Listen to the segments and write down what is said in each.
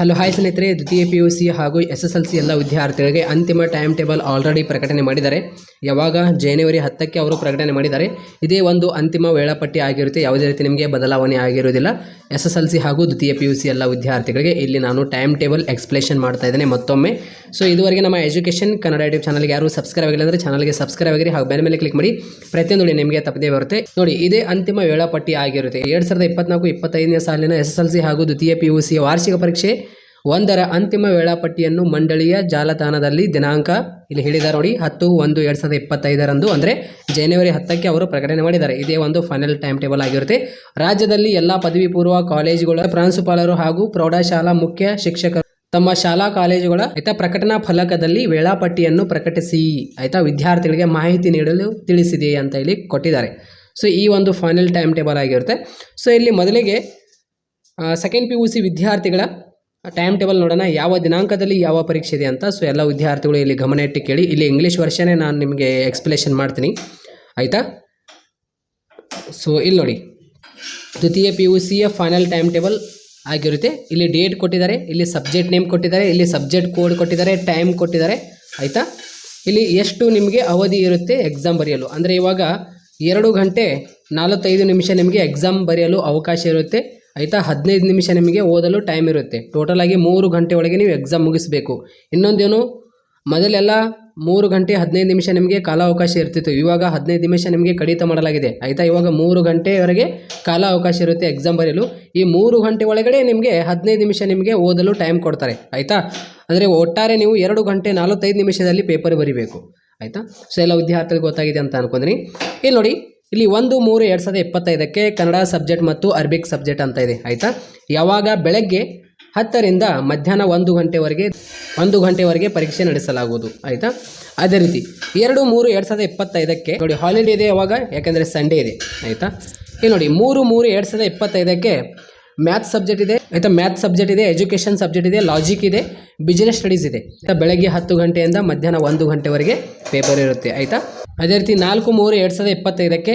Hello, hi ಸ್ನೇಹಿತರೆ. ದ್ವಿತೀಯ P U C ಹಾಗೂ ಎಸ್ ಎಸ್ ಎಲ್ ಸಿ ಎಲ್ಲ ವಿದ್ಯಾರ್ಥಿಗಳಿಗೆ ಅಂತಿಮ ಟೈಮ್ ಟೇಬಲ್ ಆಲ್ರೆಡಿ ಪ್ರಕಟಣೆ ಮಾಡಿದ್ದಾರೆ. ಯಾವಾಗ? ಜನವರಿ ಹತ್ತಕ್ಕೆ ಅವರು ಪ್ರಕಟಣೆ ಮಾಡಿದ್ದಾರೆ. ಇದೇ ಒಂದು ಅಂತಿಮ ವೇಳಾಪಟ್ಟಿ ಆಗಿರುತ್ತೆ. ಯಾವುದೇ ರೀತಿ ನಿಮಗೆ ಬದಲಾವಣೆ ಆಗಿರುವುದಿಲ್ಲ. ಎಸ್ ಎಸ್ ಎಲ್ ಸಿ ಹಾಗೂ ದ್ವಿತೀಯ ಪಿ ಯು ಸಿ ಎಲ್ಲ ವಿದ್ಯಾರ್ಥಿಗಳಿಗೆ ಇಲ್ಲಿ ನಾನು ಟೈಮ್ ಟೇಬಲ್ ಎಕ್ಸ್ಪ್ಲೇಷನ್ ಮಾಡ್ತಾ ಇದ್ದೇನೆ ಮತ್ತೊಮ್ಮೆ. ಸೊ ಇದುವರೆಗೆ ನಮ್ಮ ಎಜುಕೇಷನ್ ಕನ್ನಡ ಯೂಟ್ಯೂಬ್ ಚಾನಲ್ಗೆ ಯಾರು ಸಬ್ಸ್ಕ್ರೈಬ್ ಆಗಿಲ್ಲ ಅಂದರೆ ಚಾನಲ್ಗೆ ಸಬ್ಸ್ಕ್ರೈಬ್ ಆಗಿರಿ ಹಾಗೂ ಬೇರೆ ಮೇಲೆ ಕ್ಲಿಕ್ ಮಾಡಿ. ಪ್ರತಿಯೊಂದು ನಿಮಗೆ ತಪ್ಪದೇ ಬರುತ್ತೆ. ನೋಡಿ, ಇದೇ ಅಂತಿಮ ವೇಳಾಪಟ್ಟಿ ಆಗಿರುತ್ತೆ. ಎರಡು ಸಾವಿರದ ಇಪ್ಪತ್ನಾಲ್ಕು, ಇಪ್ಪತ್ತೈದನೇ ಸಾಲಿನ ಎಸ್ ಎಸ್ ಎಲ್ ಸಿ ಹಾಗೂ ದ್ವಿತೀಯ ಪಿ ಯು ಸಿ ವಾರ್ಷಿಕ ಪರೀಕ್ಷೆ ಒಂದರ ಅಂತಿಮ ವೇಳಾಪಟ್ಟಿಯನ್ನು ಮಂಡಳಿಯ ಜಾಲತಾಣದಲ್ಲಿ ದಿನಾಂಕ, ಇಲ್ಲಿ ಹೇಳಿದ ನೋಡಿ, ಹತ್ತು ಒಂದು ಎರಡು ಸಾವಿರದ ಇಪ್ಪತ್ತೈದರಂದು, ಅಂದರೆ ಜನವರಿ ಹತ್ತಕ್ಕೆ ಅವರು ಪ್ರಕಟಣೆ ಮಾಡಿದ್ದಾರೆ. ಇದೇ ಒಂದು ಫೈನಲ್ ಟೈಮ್ ಟೇಬಲ್ ಆಗಿರುತ್ತೆ. ರಾಜ್ಯದಲ್ಲಿ ಎಲ್ಲ ಪದವಿ ಪೂರ್ವ ಕಾಲೇಜುಗಳ ಪ್ರಾಂಶುಪಾಲರು ಹಾಗೂ ಪ್ರೌಢಶಾಲಾ ಮುಖ್ಯ ಶಿಕ್ಷಕರು ತಮ್ಮ ಶಾಲಾ ಕಾಲೇಜುಗಳ ಆಯ್ತಾ ಪ್ರಕಟಣಾ ಫಲಕದಲ್ಲಿ ವೇಳಾಪಟ್ಟಿಯನ್ನು ಪ್ರಕಟಿಸಿ, ಆಯ್ತಾ? ವಿದ್ಯಾರ್ಥಿಗಳಿಗೆ ಮಾಹಿತಿ ನೀಡಲು ತಿಳಿಸಿದೆ ಅಂತ ಹೇಳಿ ಕೊಟ್ಟಿದ್ದಾರೆ. ಸೊ ಈ ಒಂದು ಫೈನಲ್ ಟೈಮ್ ಟೇಬಲ್ ಆಗಿರುತ್ತೆ. ಸೊ ಇಲ್ಲಿ ಮೊದಲಿಗೆ ಸೆಕೆಂಡ್ ಪಿ ಯು ಸಿ ವಿದ್ಯಾರ್ಥಿಗಳ ಟೈಮ್ ಟೇಬಲ್ ನೋಡೋಣ, ಯಾವ ದಿನಾಂಕದಲ್ಲಿ ಯಾವ ಪರೀಕ್ಷೆ ಇದೆ ಅಂತ. ಸೊ ಎಲ್ಲ ವಿದ್ಯಾರ್ಥಿಗಳು ಇಲ್ಲಿ ಗಮನ ಇಟ್ಟು ಕೇಳಿ. ಇಲ್ಲಿ ಇಂಗ್ಲೀಷ್ ವರ್ಷನೇ ನಾನು ನಿಮಗೆ ಎಕ್ಸ್ಪ್ಲೇಷನ್ ಮಾಡ್ತೀನಿ. ಆಯಿತಾ? ಸೊ ಇಲ್ಲಿ ನೋಡಿ. ದ್ವಿತೀಯ ಪಿ ಯು ಸಿಯ ಫೈನಲ್ ಟೈಮ್ ಟೇಬಲ್ ಆಗಿರುತ್ತೆ. ಇಲ್ಲಿ ಡೇಟ್ ಕೊಟ್ಟಿದ್ದಾರೆ, ಇಲ್ಲಿ ಸಬ್ಜೆಕ್ಟ್ ನೇಮ್ ಕೊಟ್ಟಿದ್ದಾರೆ, ಇಲ್ಲಿ ಸಬ್ಜೆಕ್ಟ್ ಕೋಡ್ ಕೊಟ್ಟಿದ್ದಾರೆ ಟೈಮ್ ಕೊಟ್ಟಿದ್ದಾರೆ. ಆಯಿತಾ? ಇಲ್ಲಿ ಎಷ್ಟು ನಿಮಗೆ ಅವಧಿ ಇರುತ್ತೆ ಎಕ್ಸಾಮ್ ಬರೆಯಲು. ಅಂದರೆ ಇವಾಗ ಎರಡು ಗಂಟೆ ನಲವತ್ತೈದು ನಿಮಿಷ ನಿಮಗೆ ಎಕ್ಸಾಮ್ ಬರೆಯಲು ಅವಕಾಶ ಇರುತ್ತೆ. ಆಯಿತಾ? ಹದಿನೈದು ನಿಮಿಷ ನಿಮಗೆ ಓದಲು ಟೈಮ್ ಇರುತ್ತೆ. ಟೋಟಲ್ ಆಗಿ ಮೂರು ಗಂಟೆ ಒಳಗೆ ನೀವು ಎಕ್ಸಾಮ್ ಮುಗಿಸಬೇಕು. ಇನ್ನೊಂದೇನು? ಮೊದಲೆಲ್ಲ ಮೂರು ಗಂಟೆ, ಹದಿನೈದು ನಿಮಿಷ ನಿಮಗೆ ಕಾಲಾವಕಾಶ ಇರ್ತಿತ್ತು. ಇವಾಗ ಹದಿನೈದು ನಿಮಿಷ ನಿಮಗೆ ಕಡಿತ ಮಾಡಲಾಗಿದೆ. ಆಯಿತಾ? ಇವಾಗ ಮೂರು ಗಂಟೆವರೆಗೆ ಕಾಲಾವಕಾಶ ಇರುತ್ತೆ ಎಕ್ಸಾಮ್ ಬರೆಯಲು. ಈ ಮೂರು ಗಂಟೆ ಒಳಗಡೆ ನಿಮಗೆ ಹದಿನೈದು ನಿಮಿಷ ನಿಮಗೆ ಓದಲು ಟೈಮ್ ಕೊಡ್ತಾರೆ. ಆಯಿತಾ? ಅಂದರೆ ಒಟ್ಟಾರೆ ನೀವು ಎರಡು ಗಂಟೆ, ನಲವತ್ತೈದು ನಿಮಿಷದಲ್ಲಿ ಪೇಪರ್ ಬರೀಬೇಕು. ಆಯಿತಾ? ಸೊ ಎಲ್ಲ ವಿದ್ಯಾರ್ಥಿಗಳಿಗೆ ಗೊತ್ತಾಗಿದೆ ಅಂತ ಅನ್ಕೊಂಡ್ರಿ. ಇಲ್ಲಿ ನೋಡಿ ಇಲ್ಲಿ ಒಂದು, ಮೂರು, ಎರಡು ಸಾವಿರದ ಇಪ್ಪತ್ತೈದಕ್ಕೆ ಕನ್ನಡ ಸಬ್ಜೆಕ್ಟ್ ಮತ್ತು ಅರಬಿಕ್ ಸಬ್ಜೆಕ್ಟ್ ಅಂತ ಇದೆ, ಆಯಿತಾ? ಯಾವಾಗ ಬೆಳಗ್ಗೆ ಹತ್ತರಿಂದ ಮಧ್ಯಾಹ್ನ ಒಂದು ಗಂಟೆವರೆಗೆ ಒಂದು ಗಂಟೆವರೆಗೆ ಪರೀಕ್ಷೆ ನಡೆಸಲಾಗುವುದು, ಆಯಿತಾ? ಅದೇ ರೀತಿ, ಎರಡು, ಮೂರು, ಎರಡು ಸಾವಿರದ ಇಪ್ಪತ್ತೈದಕ್ಕೆ ನೋಡಿ ಹಾಲಿಡೇ ಇದೆ ಯಾವಾಗ? ಯಾಕೆಂದರೆ ಸಂಡೇ ಇದೆ, ಆಯಿತಾ? ಇಲ್ಲಿ ನೋಡಿ, ಮೂರು ಮೂರು, ಎರಡು ಸಾವಿರದ ಇಪ್ಪತ್ತೈದಕ್ಕೆ ಮ್ಯಾಥ್ಸ್ ಸಬ್ಜೆಕ್ಟ್ ಇದೆ, ಆಯಿತಾ? ಮ್ಯಾಥ್ಸ್ ಸಬ್ಜೆಕ್ಟ್ ಇದೆ ಎಜುಕೇಷನ್ ಸಬ್ಜೆಕ್ಟ್ ಇದೆ ಲಾಜಿಕ್ ಇದೆ ಬಿಸ್ನೆಸ್ ಸ್ಟಡೀಸ್ ಇದೆ. ಆಯಿತಾ? ಬೆಳಗ್ಗೆ ಹತ್ತು ಗಂಟೆಯಿಂದ ಮಧ್ಯಾಹ್ನ ಒಂದು ಗಂಟೆವರೆಗೆ ಪೇಪರ್ ಇರುತ್ತೆ, ಆಯಿತಾ? ಅದೇ ರೀತಿ ನಾಲ್ಕು ಮೂರು ಎರಡು ಸಾವಿರದ ಇಪ್ಪತ್ತೈದಕ್ಕೆ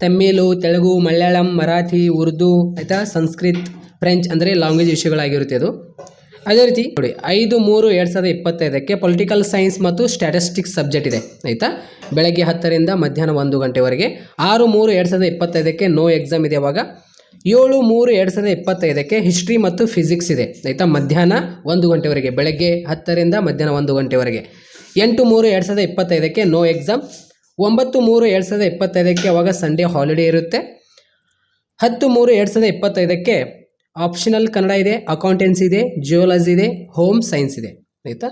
ತಮಿಳು, ತೆಲುಗು, ಮಲಯಾಳಂ, ಮರಾಠಿ, ಉರ್ದು, ಆಯಿತಾ? ಸಂಸ್ಕೃತ್, ಫ್ರೆಂಚ್ ಅಂದರೆ ಲ್ಯಾಂಗ್ವೇಜ್ ವಿಷಯಗಳಾಗಿರುತ್ತೆ ಅದು. ಅದೇ ರೀತಿ ನೋಡಿ, ಐದು ಮೂರು ಎರಡು ಸಾವಿರದ ಇಪ್ಪತ್ತೈದಕ್ಕೆ ಪೊಲಿಟಿಕಲ್ ಸೈನ್ಸ್ ಮತ್ತು ಸ್ಟ್ಯಾಟಿಸ್ಟಿಕ್ಸ್ ಸಬ್ಜೆಕ್ಟ್ ಇದೆ, ಆಯಿತಾ? ಬೆಳಗ್ಗೆ ಹತ್ತರಿಂದ ಮಧ್ಯಾಹ್ನ ಒಂದು ಗಂಟೆವರೆಗೆ. ಆರು ಮೂರು ಎರಡು ಸಾವಿರದ ಇಪ್ಪತ್ತೈದಕ್ಕೆ ನೋ ಎಕ್ಸಾಮ್ ಇದೆ ಅವಾಗ. ಏಳು ಮೂರು ಎರಡು ಸಾವಿರದ ಇಪ್ಪತ್ತೈದಕ್ಕೆ ಹಿಸ್ಟ್ರಿ ಮತ್ತು ಫಿಸಿಕ್ಸ್ ಇದೆ, ಆಯಿತಾ? ಮಧ್ಯಾಹ್ನ ಒಂದು ಗಂಟೆವರೆಗೆ, ಬೆಳಗ್ಗೆ ಹತ್ತರಿಂದ ಮಧ್ಯಾಹ್ನ ಒಂದು ಗಂಟೆವರೆಗೆ. ಎಂಟು ಮೂರು ಎರಡು ಸಾವಿರದ ಇಪ್ಪತ್ತೈದಕ್ಕೆ ನೋ ಎಕ್ಸಾಮ್ ಒಂಬತ್ತು ಮೂರು ಎರಡು ಸಾವಿರದ ಇಪ್ಪತ್ತೈದಕ್ಕೆ ಅವಾಗ ಸಂಡೇ ಹಾಲಿಡೇ ಇರುತ್ತೆ. ಹತ್ತು ಮೂರು ಎರಡು ಸಾವಿರದ ಇಪ್ಪತ್ತೈದಕ್ಕೆ ಆಪ್ಷನಲ್ ಕನ್ನಡ ಇದೆ ಅಕೌಂಟೆನ್ಸಿ ಇದೆ ಜಿಯೋಲಜಿ ಇದೆ ಹೋಮ್ ಸೈನ್ಸ್ ಇದೆ. ಆಯಿತಾ?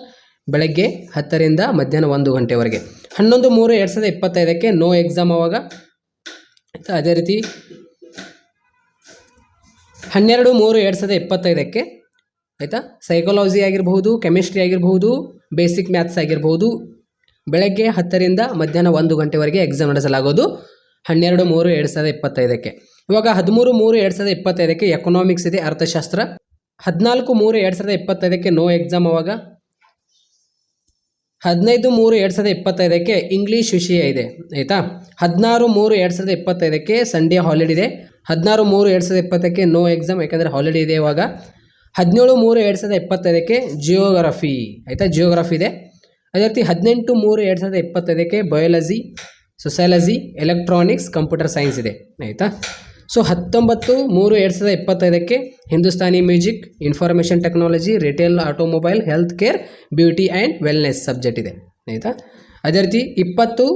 ಬೆಳಗ್ಗೆ ಹತ್ತರಿಂದ ಮಧ್ಯಾಹ್ನ ಒಂದು ಗಂಟೆವರೆಗೆ. ಹನ್ನೊಂದು ಮೂರು ಎರಡು ಸಾವಿರದ ಇಪ್ಪತ್ತೈದಕ್ಕೆ ನೋ ಎಕ್ಸಾಮ್ ಅವಾಗ. ಅದೇ ರೀತಿ ಹನ್ನೆರಡು ಮೂರು ಎರಡು ಸಾವಿರದ ಇಪ್ಪತ್ತೈದಕ್ಕೆ ಆಯಿತಾ? ಸೈಕಾಲಜಿ ಆಗಿರಬಹುದು ಕೆಮಿಸ್ಟ್ರಿ ಆಗಿರಬಹುದು ಬೇಸಿಕ್ ಮ್ಯಾಥ್ಸ್ ಆಗಿರಬಹುದು ಬೆಳಗ್ಗೆ ಹತ್ತರಿಂದ ಮಧ್ಯಾಹ್ನ ಒಂದು ಗಂಟೆವರೆಗೆ ಎಕ್ಸಾಮ್ ನಡೆಸಲಾಗೋದು. ಹನ್ನೆರಡು ಮೂರು ಎರಡು ಸಾವಿರದ ಇಪ್ಪತ್ತೈದಕ್ಕೆ. ಇವಾಗ ಹದಿಮೂರು ಮೂರು ಎರಡು ಸಾವಿರದ ಇಪ್ಪತ್ತೈದಕ್ಕೆ ಎಕನಾಮಿಕ್ಸ್ ಇದೆ, ಅರ್ಥಶಾಸ್ತ್ರ. ಹದಿನಾಲ್ಕು ಮೂರು ಎರಡು ಸಾವಿರದ ಇಪ್ಪತ್ತೈದಕ್ಕೆ ನೋ ಎಕ್ಸಾಮ್ ಅವಾಗ. ಹದಿನೈದು ಮೂರು ಎರಡು ಸಾವಿರದ ಇಪ್ಪತ್ತೈದಕ್ಕೆ ಇಂಗ್ಲೀಷ್ ವಿಷಯ ಇದೆ, ಆಯಿತಾ? ಹದಿನಾರು ಮೂರು ಎರಡು ಸಾವಿರದ ಇಪ್ಪತ್ತೈದಕ್ಕೆ ಸಂಡೇ ಹಾಲಿಡೇ ಇದೆ. ಹದಿನಾರು ಮೂರು ಎರಡು ಸಾವಿರದ ಇಪ್ಪತ್ತಕ್ಕೆ ನೋ ಎಕ್ಸಾಮ್ ಯಾಕಂದರೆ ಹಾಲಿಡೇ ಇದೆ ಇವಾಗ. ಹದಿನೇಳು ಮೂರು ಎರಡು ಸಾವಿರದ ಇಪ್ಪತ್ತೈದಕ್ಕೆ ಜಿಯೋಗ್ರಫಿ ಆಯಿತಾ? ಜಿಯೋಗ್ರಫಿ ಇದೆ. ಅದೇ ರೀತಿ ಹದಿನೆಂಟು ಮೂರು ಎರಡು ಸಾವಿರದ ಇಪ್ಪತ್ತೈದಕ್ಕೆ biology sociology electronics, computer science ಇದೆ. ಆಯಿತಾ? ಸೊ ಹತ್ತೊಂಬತ್ತು ಮೂರು ಎರಡು ಸಾವಿರದ ಇಪ್ಪತ್ತೈದಕ್ಕೆ Hindustani music, information technology, retail, automobile, health care, beauty and wellness subject ಇದೆ. ಆಯಿತಾ? ಅದೇ ರೀತಿ ಇಪ್ಪತ್ತು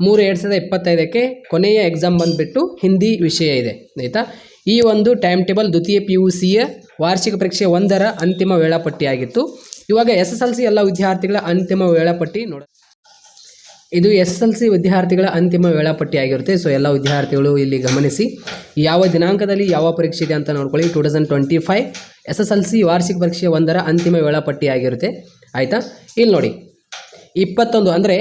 ಮೂರು ಎರಡು ಸಾವಿರದ ಇಪ್ಪತ್ತೈದಕ್ಕೆ ಕೊನೆಯ ಎಕ್ಸಾಮ್ ಬಂದುಬಿಟ್ಟು ಹಿಂದಿ ವಿಷಯ ಇದೆ. ಆಯಿತಾ? ಈ ಒಂದು ಟೈಮ್ ಟೇಬಲ್ ದ್ವಿತೀಯ ಪಿ ಯು ಸಿಯ ವಾರ್ಷಿಕ ಪರೀಕ್ಷೆ ಒಂದರ ಅಂತಿಮ ವೇಳಾಪಟ್ಟಿ ಆಗಿತ್ತು ಇವಾಗ ಎಸ್ ಎಸ್ ಎಲ್ ಸಿ ಎಲ್ಲ ವಿದ್ಯಾರ್ಥಿಗಳ ಅಂತಿಮ ವೇಳಾಪಟ್ಟಿ ನೋಡ ಇದು ಎಸ್ ಎಲ್ ಸಿ ವಿದ್ಯಾರ್ಥಿಗಳ ಅಂತಿಮ ವೇಳಾಪಟ್ಟಿ ಆಗಿರುತ್ತೆ. ಸೊ ಎಲ್ಲ ವಿದ್ಯಾರ್ಥಿಗಳು ಇಲ್ಲಿ ಗಮನಿಸಿ, ಯಾವ ದಿನಾಂಕದಲ್ಲಿ ಯಾವ ಪರೀಕ್ಷೆ ಇದೆ ಅಂತ ನೋಡ್ಕೊಳ್ಳಿ. Two thousand twenty five S S L C ವಾರ್ಷಿಕ ಪರೀಕ್ಷೆ ಒಂದರ ಅಂತಿಮ ವೇಳಾಪಟ್ಟಿ ಆಗಿರುತ್ತೆ. ಆಯಿತಾ? ಇಲ್ಲಿ ನೋಡಿ, ಇಪ್ಪತ್ತೊಂದು ಅಂದರೆ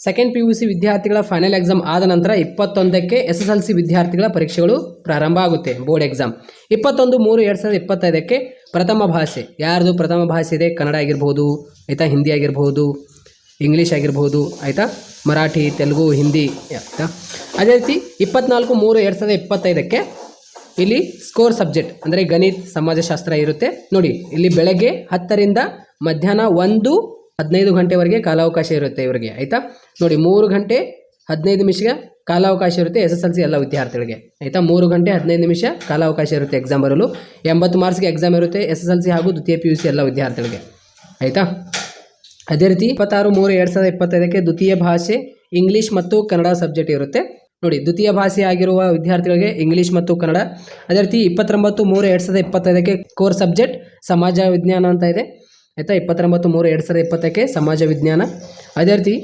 ಸೆಕೆಂಡ್ ಪಿ ಯು ಸಿ ವಿದ್ಯಾರ್ಥಿಗಳ ಫೈನಲ್ ಎಕ್ಸಾಮ್ ಆದ ನಂತರ ಇಪ್ಪತ್ತೊಂದಕ್ಕೆ ಎಸ್ ಎಸ್ ಎಲ್ ಸಿ ವಿದ್ಯಾರ್ಥಿಗಳ ಪರೀಕ್ಷೆಗಳು ಪ್ರಾರಂಭ ಆಗುತ್ತೆ ಬೋರ್ಡ್ ಎಕ್ಸಾಮ್ ಇಪ್ಪತ್ತೊಂದು ಮೂರು ಎರಡು ಸಾವಿರದ ಇಪ್ಪತ್ತೈದಕ್ಕೆ ಪ್ರಥಮ ಭಾಷೆ. ಯಾರದು ಪ್ರಥಮ ಭಾಷೆ ಇದೆ? ಕನ್ನಡ ಆಗಿರ್ಬೋದು, ಆಯಿತಾ? ಹಿಂದಿ ಆಗಿರ್ಬೋದು, ಇಂಗ್ಲೀಷ್ ಆಗಿರ್ಬೋದು, ಆಯಿತಾ? ಮರಾಠಿ, ತೆಲುಗು, ಹಿಂದಿ, ಆಯಿತಾ? ಅದೇ ರೀತಿ ಇಪ್ಪತ್ನಾಲ್ಕು ಮೂರು ಎರಡು ಸಾವಿರದ ಇಪ್ಪತ್ತೈದಕ್ಕೆ ಇಲ್ಲಿ ಸ್ಕೋರ್ ಸಬ್ಜೆಕ್ಟ್ ಅಂದರೆ ಗಣಿತ, ಸಮಾಜಶಾಸ್ತ್ರ ಇರುತ್ತೆ. ನೋಡಿ, ಇಲ್ಲಿ ಬೆಳಗ್ಗೆ ಹತ್ತರಿಂದ ಮಧ್ಯಾಹ್ನ ಒಂದು ಹದಿನೈದು ಗಂಟೆವರೆಗೆ ಕಾಲಾವಕಾಶ ಇರುತ್ತೆ ಇವರಿಗೆ, ಆಯಿತಾ? ನೋಡಿ, ಮೂರು ಗಂಟೆ ಹದಿನೈದು ನಿಮಿಷಕ್ಕೆ ಕಾಲಾವಕಾಶ ಇರುತ್ತೆ ಎಸ್ ಎಸ್ ಎಲ್ ಸಿ ಎಲ್ಲ ವಿದ್ಯಾರ್ಥಿಗಳಿಗೆ. ಆಯಿತಾ? ಮೂರು ಗಂಟೆ ಹದಿನೈದು ನಿಮಿಷ ಕಾಲಾವಕಾಶ ಇರುತ್ತೆ ಎಕ್ಸಾಮ್ ಬರಲು ಎಂಬತ್ತು ಮಾರ್ಕ್ಸ್ಗೆ ಎಕ್ಸಾಮ್ ಇರುತ್ತೆ ಎಸ್ ಎಸ್ ಎಲ್ ಸಿ ಹಾಗೂ ದ್ವಿತೀಯ ಪಿ ಯು ಸಿ ಎಲ್ಲ ವಿದ್ಯಾರ್ಥಿಗಳಿಗೆ. ಆಯಿತಾ? ಅದೇ ರೀತಿ ಇಪ್ಪತ್ತಾರು ಮೂರು ಎರಡು ಸಾವಿರದ ಇಪ್ಪತ್ತೈದಕ್ಕೆ ದ್ವಿತೀಯ ಭಾಷೆ ಇಂಗ್ಲೀಷ್ ಮತ್ತು ಕನ್ನಡ ಸಬ್ಜೆಕ್ಟ್ ಇರುತ್ತೆ. ನೋಡಿ, ದ್ವಿತೀಯ ಭಾಷೆ ಆಗಿರುವ ವಿದ್ಯಾರ್ಥಿಗಳಿಗೆ ಇಂಗ್ಲೀಷ್ ಮತ್ತು ಕನ್ನಡ. ಅದೇ ರೀತಿ ಇಪ್ಪತ್ತೊಂಬತ್ತು ಮೂರು ಎರಡು ಸಾವಿರದ ಇಪ್ಪತ್ತೈದಕ್ಕೆ ಕೋರ್ ಸಬ್ಜೆಕ್ಟ್ ಸಮಾಜ ವಿಜ್ಞಾನ ಅಂತ ಇದೆ. ಆಯಿತಾ? ಇಪ್ಪತ್ತೊಂಬತ್ತು ಮೂರು ಎರಡು ಸಾವಿರದ ಇಪ್ಪತ್ತಕ್ಕೆ ಸಮಾಜ ವಿಜ್ಞಾನ. ಅದೇ ರೀತಿ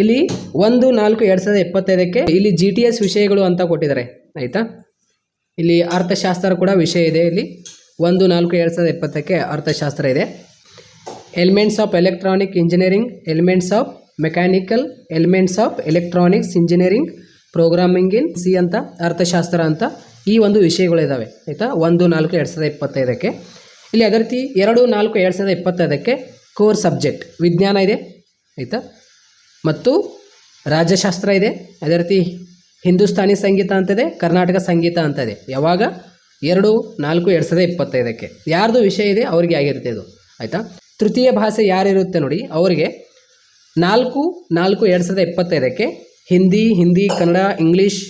ಇಲ್ಲಿ ಒಂದು ನಾಲ್ಕು ಎರಡು ಸಾವಿರದ ಇಪ್ಪತ್ತೈದಕ್ಕೆ ಇಲ್ಲಿ ಜಿ ಟಿ ಎಸ್ ವಿಷಯಗಳು ಅಂತ ಕೊಟ್ಟಿದ್ದಾರೆ. ಆಯಿತಾ? ಇಲ್ಲಿ ಅರ್ಥಶಾಸ್ತ್ರ ಕೂಡ ವಿಷಯ ಇದೆ ಇಲ್ಲಿ. ಒಂದು ನಾಲ್ಕು ಎರಡು ಸಾವಿರದ ಇಪ್ಪತ್ತಕ್ಕೆ ಅರ್ಥಶಾಸ್ತ್ರ ಇದೆ. Elements of electronic engineering elements of mechanical elements of electronics engineering programming in C ಅಂತ, ಅರ್ಥಶಾಸ್ತ್ರ ಅಂತ ಈ ಒಂದು ವಿಷಯಗಳಿದ್ದಾವೆ ಆಯಿತಾ? ಒಂದು ನಾಲ್ಕು ಎರಡು ಸಾವಿರದ ಇಪ್ಪತ್ತೈದಕ್ಕೆ ಇಲ್ಲಿ ಅದೇ ರೀತಿ ಎರಡು ನಾಲ್ಕು ಎರಡು ಸಾವಿರದ ಇಪ್ಪತ್ತೈದಕ್ಕೆ ಕೋರ್ ಸಬ್ಜೆಕ್ಟ್ ವಿಜ್ಞಾನ ಇದೆ. ಆಯಿತಾ? ಮತ್ತು ರಾಜ್ಯಶಾಸ್ತ್ರ ಇದೆ. ಅದೇ ರೀತಿ ಹಿಂದೂಸ್ತಾನಿ ಸಂಗೀತ ಅಂತಿದೆ, ಕರ್ನಾಟಕ ಸಂಗೀತ ಅಂತ ಇದೆ ಯಾವಾಗ? ಎರಡು, ನಾಲ್ಕು, ಎರಡು ಸಾವಿರದ ಇಪ್ಪತ್ತೈದಕ್ಕೆ. ಯಾರ್ದು ವಿಷಯ ಇದೆ, ಅವರಿಗೆ ಆಗಿರುತ್ತೆ ಇದು. ಆಯಿತಾ? ತೃತೀಯ ಭಾಷೆ ಯಾರಿರುತ್ತೆ ನೋಡಿ, ಅವರಿಗೆ ನಾಲ್ಕು ನಾಲ್ಕು, ಎರಡು ಸಾವಿರದ ಇಪ್ಪತ್ತೈದಕ್ಕೆ ಹಿಂದಿ ಹಿಂದಿ, ಕನ್ನಡ, ಇಂಗ್ಲೀಷ್,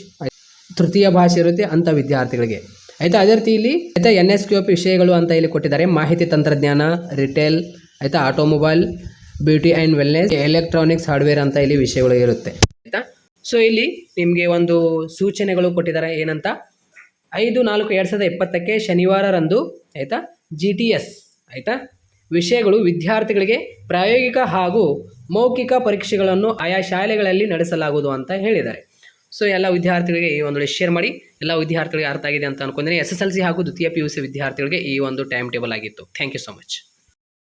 ತೃತೀಯ ಭಾಷೆ ಇರುತ್ತೆ ಅಂಥ ವಿದ್ಯಾರ್ಥಿಗಳಿಗೆ. ಆಯಿತಾ? ಅದೇ ರೀತಿ ಇಲ್ಲಿ ಆಯಿತಾ ಎನ್ ಎಸ್ ಕ್ಯೂ ಪಿ ವಿಷಯಗಳು ಅಂತ ಇಲ್ಲಿ ಕೊಟ್ಟಿದ್ದಾರೆ. ಮಾಹಿತಿ ತಂತ್ರಜ್ಞಾನ, ರಿಟೇಲ್, ಆಯಿತಾ, automobile beauty and wellness, electronics, hardware ಅಂತ ಇಲ್ಲಿ ವಿಷಯಗಳು ಇರುತ್ತೆ. ಆಯಿತಾ? ಸೊ ಇಲ್ಲಿ ನಿಮಗೆ ಒಂದು ಸೂಚನೆಗಳು ಕೊಟ್ಟಿದ್ದಾರೆ ಏನಂತ? ಐದು, ನಾಲ್ಕು, ಎರಡು ಸಾವಿರದ ಇಪ್ಪತ್ತಕ್ಕೆ ಶನಿವಾರರಂದು, ಆಯಿತಾ? ಜಿ ಟಿ ಎಸ್ ಆಯಿತಾ? ವಿಷಯಗಳು ವಿದ್ಯಾರ್ಥಿಗಳಿಗೆ ಪ್ರಾಯೋಗಿಕ ಹಾಗೂ ಮೌಖಿಕ ಪರೀಕ್ಷೆಗಳನ್ನು ಆಯಾ ಶಾಲೆಗಳಲ್ಲಿ ನಡೆಸಲಾಗುವುದು ಅಂತ ಹೇಳಿದ್ದಾರೆ. ಸೊ ಎಲ್ಲ ವಿದ್ಯಾರ್ಥಿಗಳಿಗೆ ಈ ಒಂದು ಶೇರ್ ಮಾಡಿ. ಎಲ್ಲ ವಿದ್ಯಾರ್ಥಿಗಳಿಗೆ ಅರ್ಥ ಆಗಿದೆ ಅಂತ ಅನ್ಕೊಂಡಿದ್ದೀನಿ ಎಸ್ ಎಸ್ ಎಲ್ ಸಿ ಹಾಗೂ ದ್ವಿತೀಯ ಪಿ ಯು ಸಿ ವಿದ್ಯಾರ್ಥಿಗಳಿಗೆ ಈ ಒಂದು ಟೈಮ್ ಟೇಬಲ್ ಆಗಿತ್ತು. Thank you so much